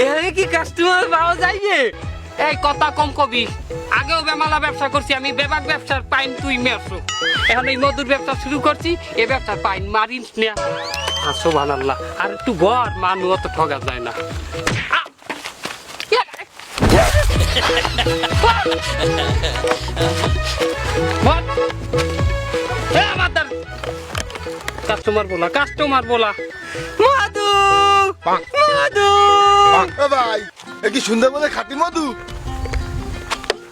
এখানে কি কাস্টমার পাওয়া যাইবে এই কথা কম কবি। আগেও বেমালা ব্যবসা করছি, আমি বেবাক ব্যবসার পাইন তুই মেরছো এখন এই মধুর ব্যবসা শুরু করছি এই ব্যবসার পাইন মারিস না আসো। ভানাল্লাহ আর একটু বর মানু অত ঠগা যায় না। এ। কাস্টমার বলা কাস্টমার বলা। মধু। মধু ভাই এ কি সুন্দর বলে খাটি মধু?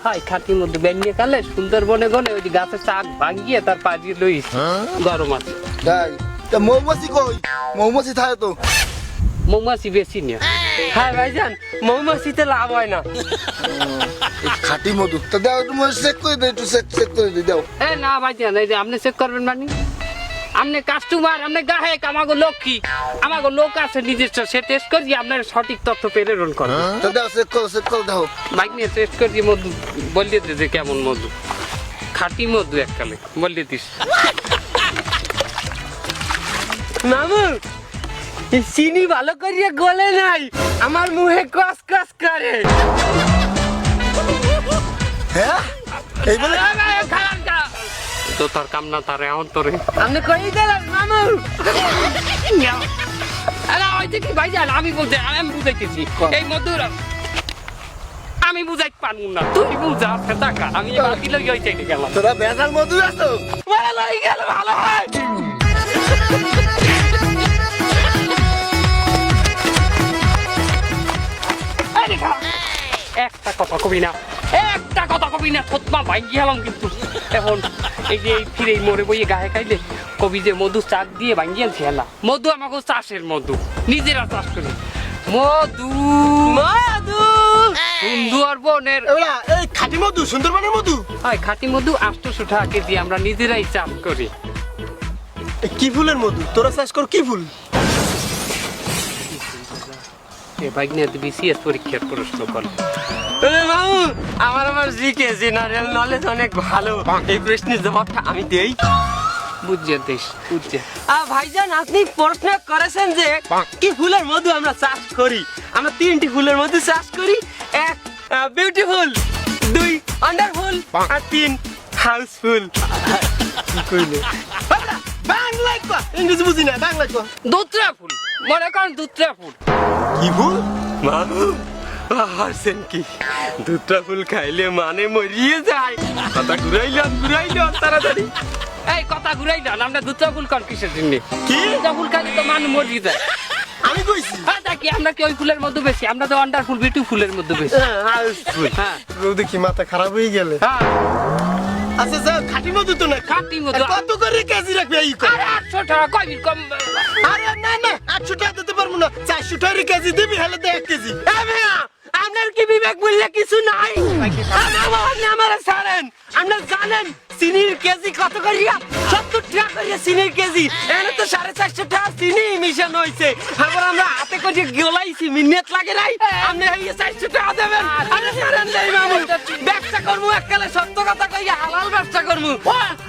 হাই খাটি মধ্যে বেরিয়ে কালে সুন্দরবনে গলে ওই গাছের চাক ভাঙিয়ে তার পাজিয়ে লইস গরম আছে। তাই? তা মৌমাছি কই? মৌমাছি থাকে তো। মৌমাছি বেশি নিয়ে হ্যাঁ ভাইজান মৌমাছিতে লাভ হয় না। খাটি মধু। তা দাও একটু চেক করে দে একটু চেক চেক করে দে দাও। এ না ভাই জান এই যে আপনি চেক করবেন মানে? আপনি কাস্টমার আপনি গাহেক আমাকে লক্ষ্মী আমাকে লোক আছে নিজস্ব সে টেস্ট করি আপনার সঠিক তথ্য প্রেরণ করে তা দাও চেক করো চেক করে দাও। বাইক নিয়ে টেস্ট করি মধু বলিয়ে দে যে কেমন মধু। খাঁটি মধু এককালে বলিয়ে দিস। মামু এই চিনি ভালো করিয়া গলে নাই আমার মুহে কস কস করে। হ্যাঁ? এই বলে তো তার কাম না তার তোরে আপনি কই দিলেন মামু? আরে ওই যে কি ভাইজান আমি বুঝে আমি বুঝাইতেছি। এই মধুর আমি বুঝাইতে পারব না। তুই বুঝা টাকা আমি এবার দিলে ওই চাইতে গেলাম। তোরা বেজাল মধু আছো? ভালো হয়ে গেল ভালো হয়। একটা কথা কবি না একটা কথা কবি না সত্যা ভাই গেলাম কিন্তু। এখন এই যে এই ফিরে মরে বইয়ে গায়ে খাইলে কবি যে মধু চাক দিয়ে মধু আমাকে চাষের মধু নিজেরা চাষ করি। মধু মধু! সুন্দর বনের এই খাটি মধু সুন্দরবনের মধু? হয় খাঁটি মধু টাকা কেজি আমরা নিজেরাই চাষ করি। কি ফুলের মধু? তোরা চাষ কর কি ফুল? এ নিয়ে বিসিএস পরীক্ষার প্রশ্ন করে আমার আমার জিকে জেনারেল নলেজ অনেক ভালো। এই প্রশ্নের জবাবটা আমি দেই। বুঝছে দেশ বুঝছে আ ভাইজান আপনি প্রশ্ন করেছেন যে কি ফুলের মধু আমরা চাষ করি? আমরা তিনটি ফুলের মধু চাষ করি। এক বিউটিফুল দুই আন্ডারফুল আর তিন হাউসফুল কি কইলে? বাংলায় কো। ইংরেজি বুঝি না বাংলায় কো। দুত্রা ফুল মনে করেন দুত্রা ফুল। কি ফুল? মামু হারছেন কি দুটা ফুল খাইলে মানে মরিয়ে যায়। কথা ঘুরাইলাম ঘুরাইলাম তাড়াতাড়ি। এই কথা ঘুরাই যান আমরা দুত্রা ফুল কর কিসের জন্য? কি? ফুল খাইলে তো মান মরি যায়। আমি কইছি। হ্যাঁ দেখি আমরা কি ওই ফুলের মধ্যে বেশি? আমরা তো ফুলের মধ্যে বেশি। হ্যাঁ দেখি মাথা খারাপ হয়ে গেলে? হ্যাঁ। আচ্ছা স্যার খাটি মধু তো না খাঁটি মধু। কত করে কেজি রাখবে এই কর আরে টাকা কয় কম? আরে না না আটশো টাকা দিতে পারব না। চারশো টাকা কেজি দিবি হলে তো এক কেজি। আপনার কি বিবেক বললে কিছু নাই? আপনি আমার ছাড়েন। আপনার জানেন চিনির কেজি কত করিয়া? সত্তর টাকা করিয়া চিনির কেজি। এখানে তো সাড়ে চারশো টাকা চিনি মিশন হয়েছে আবার আমরা হাতে করে গলাইছি মিনিট লাগে নাই। আপনি এই চারশো টাকা দেবেন। আরে ছাড়েন নেই মামু। ব্যবসা করব এককালে সত্য কথা কইয়া হালাল ব্যবসা করব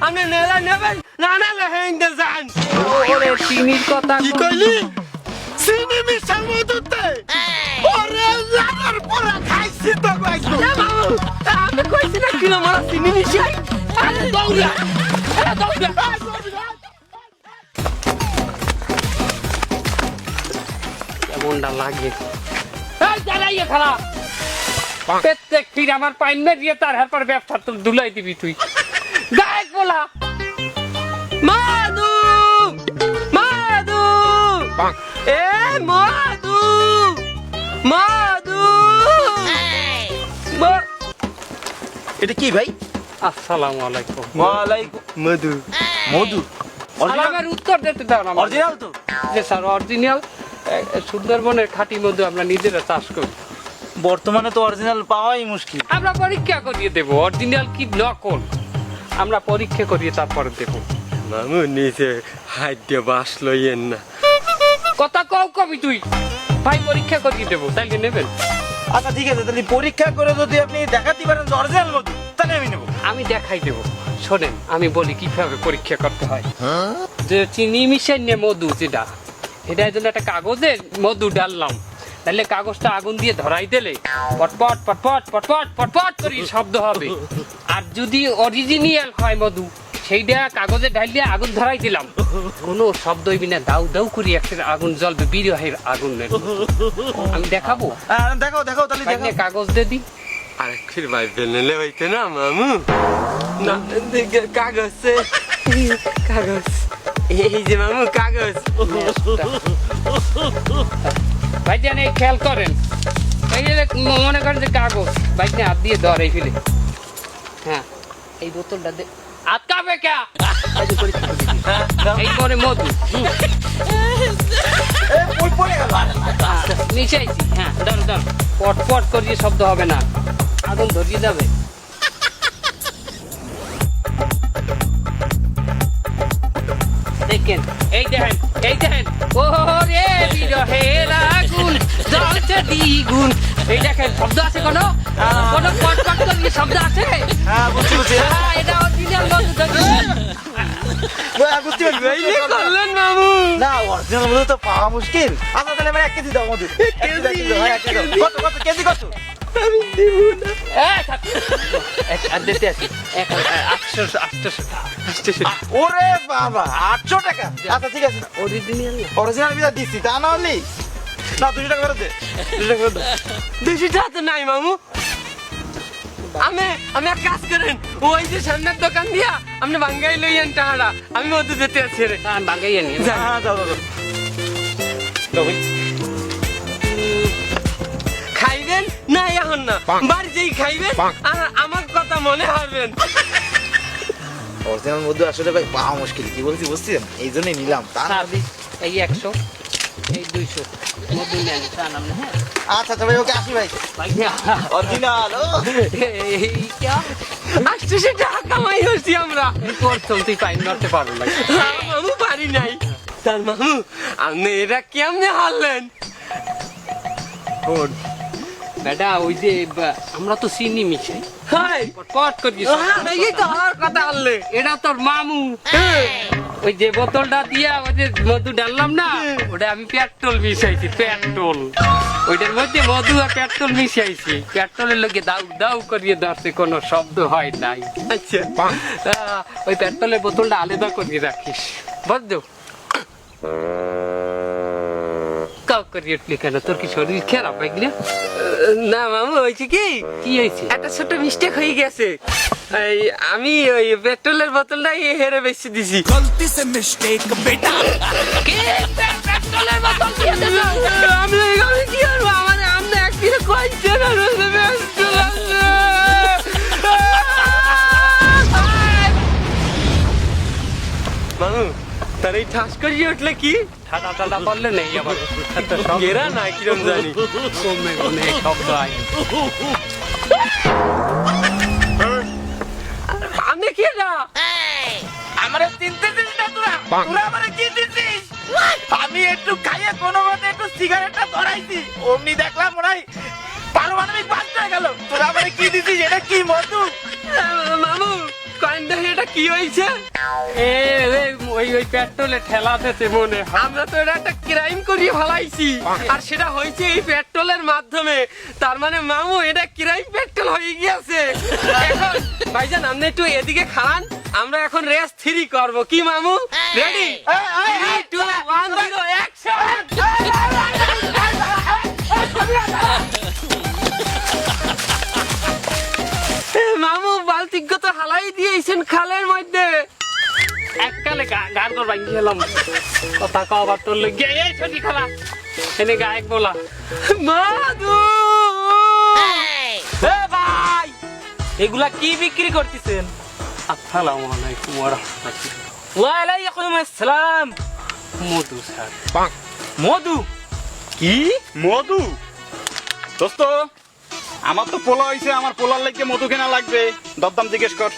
আপনি নেলা নেবেন না না লেহেঙ্গা যান। ওরে চিনির কথা কি কইলি? চিনি মিশাল মধুতে ওরে লাগার পরা খাইছি তো আমি কইছি না কিলো মারা চিনি মিশাই আরে দৌড়া আরে দৌড়া। কেমনটা লাগে? এই দাঁড়াইয়ে খারাপ প্রত্যেক ফির আমার পাইন মেরিয়ে তার হারপর ব্যবসা তো দুলাই দিবি তুই। গায়ক বলা। মাদু মাদু এ মাদু মাদু মা- এটা কি ভাই? আসসালামু আলাইকুম। ওয়ালাইকুম মধু। মধু। সালামের উত্তর দিতে দাও না। অরিজিনাল তো? যে স্যার অরিজিনাল সুন্দরবনের খাঁটি মধু আমরা নিজেরা চাষ করি। বর্তমানে তো অরিজিনাল পাওয়াই মুশকিল। আমরা পরীক্ষা করিয়ে দেব অরিজিনাল কি নকল আমরা পরীক্ষা করিয়ে তারপরে দেব। মামু নিচে হাত দিয়ে বাস লইয়েন না। কথা কও কবি তুই। ভাই পরীক্ষা করিয়ে দেবো তাইলে নেবেন। আচ্ছা ঠিক আছে তাহলে পরীক্ষা করে যদি আপনি দেখাতে পারেন যে অরিজিনাল মধু তাহলে আমি নেব। আমি দেখাই দেব। শোনেন আমি বলি কীভাবে পরীক্ষা করতে হয়। যে চিনি মিশাই নিয়ে মধু যেটা এটা জন্য একটা কাগজে মধু ডাললাম। তাহলে কাগজটা আগুন দিয়ে ধরাই দিলে পটপট পটপট পটপট পটপট করে শব্দ হবে। আর যদি অরিজিনাল হয় মধু সেইটা কাগজে ঢালিয়ে আগুন ধরাই দিলাম। কোনো শব্দ হইবি না দাউ দাউ করি একটা আগুন জ্বলবে বিরহের আগুন আমি দেখাবো? দেখাও দেখাও তাহলে কাগজ দিয়ে দিই আরেকটির ভাই বেনেলে হইতে না মামু? না দেখে কাগজ কাগজ। এই যে মামু কাগজ। ভাইজান এই খেয়াল করেন। এই যে মনে করেন যে কাগজ। বাইক হাত দিয়ে ধরে ফেলে। হ্যাঁ এই বোতলটা আটকাবে কে? এই করে মধু। হুম, এ, বই পড়ে গেল নিচে আইছি হ্যাঁ ধর ধর পট পট করিয়ে শব্দ হবে না। আগুন ধরিয়ে যাবে। দেখেন এই দেখেন এই দেখেন। ও রে বিরহের আগুন জ্বলছে দ্বিগুণ। এই দেখেন শব্দ আছে কোনো? কোনো পট শব্দ আছে? হ্যাঁ বুঝছি বুঝছি হ্যাঁ, এটা অরিজিনাল মধু হ্যাঁ, বুঝতে পারছি করলেন মামু না অরিজিনাল মধু তো পাওয়া মুশকিল। আচ্ছা তাহলে আমার এক কেজি দাও মধু কেজি হ্যাঁ। কত কত কেজি কত? আমি দিব না। ওরে বাবা আটশো টাকা? আচ্ছা ঠিক আছে। অরিজিনাল অরিজিনাল বিদা দিচ্ছি তা না হলি। না দুশো টাকা ফেরত দে। দুশো টাকা দে। টাকা তো নাই মামু। আমি আমি এক কাজ করেন। ওই যে সামনের দোকান দিয়া আপনি বাঙ্গাই লইয়েন টাহারা আমি মধ্যে যেতে আছি রে। বাঙ্গাইয়া নিয়ে যা। হ্যাঁ যাও। খাইবেন? না এখন না। বাড়িতেই খাইবেন আর আমার কথা মনে হারবেন। অরিজিনাল মধু আসলে ভাই পাওয়া মুশকিল। কি বলছি বুঝছেন? এই জন্যই নিলাম। তা না স্যার এই একশো। এই দুইশো। মধু নেন চা নাম হ্যাঁ। আচ্ছা ভাই ওকে আসি ভাই। অরিজিনাল টাকা হচ্ছি আমরা। প্রথম তুই পাইন মারতে পারো না। হ্যাঁ, পারি নাই। তার মামু আপনি এটা কেমনে হারলেন? বেটা ওই যে আমরা তো চিনি মিশাই হাই। করি তো আমার কথা হারলে এটা তোর মামু। ওই যে বোতলটা দিয়া ওই যে মধু ডাললাম না ওটা আমি পেট্রোল মিশাইছি পেট্রোল। ওইটার মধ্যে মধু আর পেট্রোল মিশাইছি। পেট্রোলের লোকে দাউ দাউ করিয়ে ধরছে কোনো শব্দ হয় নাই। আচ্ছা। ওই পেট্রোলের বোতলটা আলাদা করিয়ে রাখিস। বুঝছ না মামু হয়েছে কি? কি হয়েছে? একটা ছোট মিস্টেক হয়ে গেছে। আমি ওই পেট্রোলের বোতলটা বেশি দিছি। গলতি মিস্টেক বেটা এই ঠাস করিয়ে উঠলে কি? টাডা করলে নেই আবার। গেরা না কিরম জানি? কমে কমে শব্দ আমি কি না আমারে চিনতে দিস না তোরা? তোরা আমারে কি দিছিস? আমি একটু খাইয়ে কোনো মতে একটু সিগারেটটা ধরাইছি। অমনি দেখলাম হয় পারমাণবিক বাস্ট গেল তোরা আমারে কি দিছিস এটা কি মধু মামু কয়েন এটা কি হয়েছে এ ওই ওই পেট্রোলে ঠেলা দিতে মনে আমরা তো এটা একটা ক্রাইম করিয়ে ফেলাইছি আর সেটা হয়েছে এই পেট্রোলের মাধ্যমে তার মানে মামু এটা ক্রাইম পেট্রোল হয়ে গিয়েছে এখন ভাইজান আপনি একটু এদিকে খান আমরা এখন রেস থ্রি করব কি মামু ready three two one zero action মামু বালতিজ্ঞ তো হালাই দিয়েছেন খালের মধ্যে। এককালে গা গার কর ভাঙি গেলাম কথা কবার তোর লগে। এই ছটি খেলা। এনে গায়ক বলা। মাধু এ ভাই এগুলা কি বিক্রি করতেছেন? আসসালামু আলাইকুম ওয়া রাহমাতুল্লাহ। ওয়ালাইকুম আসসালাম। মধু স্যার। মধু? কি? মধু? দোস্ত আমার তো পোলা হয়েছে আমার পোলার লাগবে মধু কেনা লাগবে। দরদাম জিজ্ঞেস কর।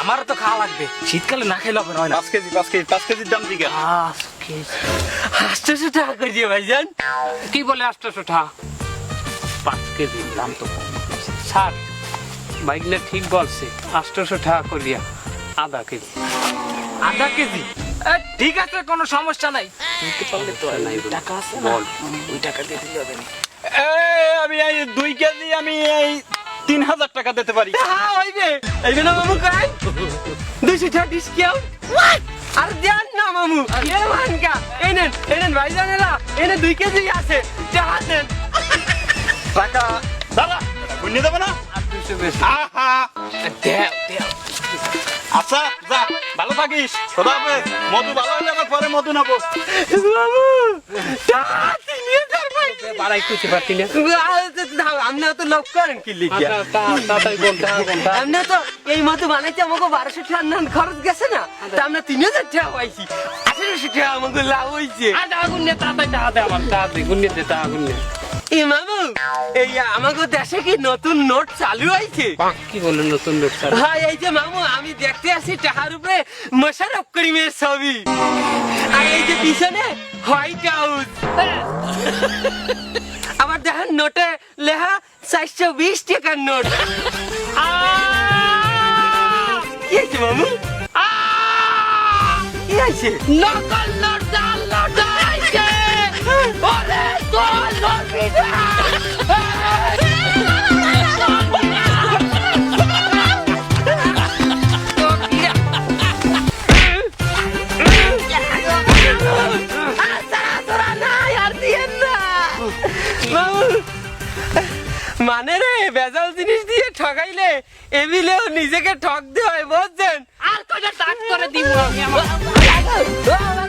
আমার তো খাওয়া লাগবে। শীতকালে না খেলে হবে নয় না? পাঁচ কেজি পাঁচ কেজি পাঁচ কেজির দাম জিজ্ঞেস। আটশোশো টাকা করিয়ে ভাইজান? কি বলে আটশোশো টাকা পাঁচ কেজি দাম তো। স্যার বাইক না ঠিক বলছে আটশোশো টাকা করিয়া। আধা কেজি। আধা কেজি? ঠিক আছে কোনো সমস্যা নাই। নাই। টাকা আছে বল। ওই টাকা দিয়ে দিলে হবে না। আমি এই দুই কেজি আমি এই তিন হাজার টাকা দিতে পারি। হ্যাঁ হইবে হইবে না মামু কাই? দুশো টাকা ডিসকাউন্ট আর দেন না মামু এ মানকা এই নেন এই নেন ভাই জানেরা এনে দুই কেজি আছে টাকা দেন টাকা দাদা বুঝিয়ে দেবো না? আহা। দেও দেও। আচ্ছা যা ভালো থাকিস। খোদা হাফেজ। মধু ভালো হলে আবার পরে মধু নেব। ভাই বাড়াই করতে পারতি না। আপনি তো লোক করেন। কি লিখিয়া? তাড়াতাড়ি বলতে হবে কোনটা আপনি তো এই মতো বানাইতে আমাকে বারোশো টাকা নান খরচ গেছে না? তা আমরা তিন হাজার টাকা পাইছি। আঠারোশো টাকা আমাকে লাভ হয়েছে আর আগুন নে তাড়াতাড়ি টাকা দে আমার টাকা দে দে তা আগুন নে এই আমাকে দেশে কি নতুন নোট চালু হয়েছে কি বলল নতুন নোট স্যার হ্যাঁ এই যে মামু আমি দেখতে আসি টাকার উপরে মোশারফ করিমের ছবি। আর এই যে পিছনে হোয়াইট হাউস। আবার দেখেন নোটে লেখা চারশো বিশ টাকার নোট! কি মামু? কি আছে নকল নোট ডাল নোট আছে ওরে তোর লবিদা বেজাল জিনিস দিয়ে ঠকাইলে এমিলেও নিজেকে ঠকতে হয় বুঝছেন? আর কোনো টাক করে দিব আমি আমার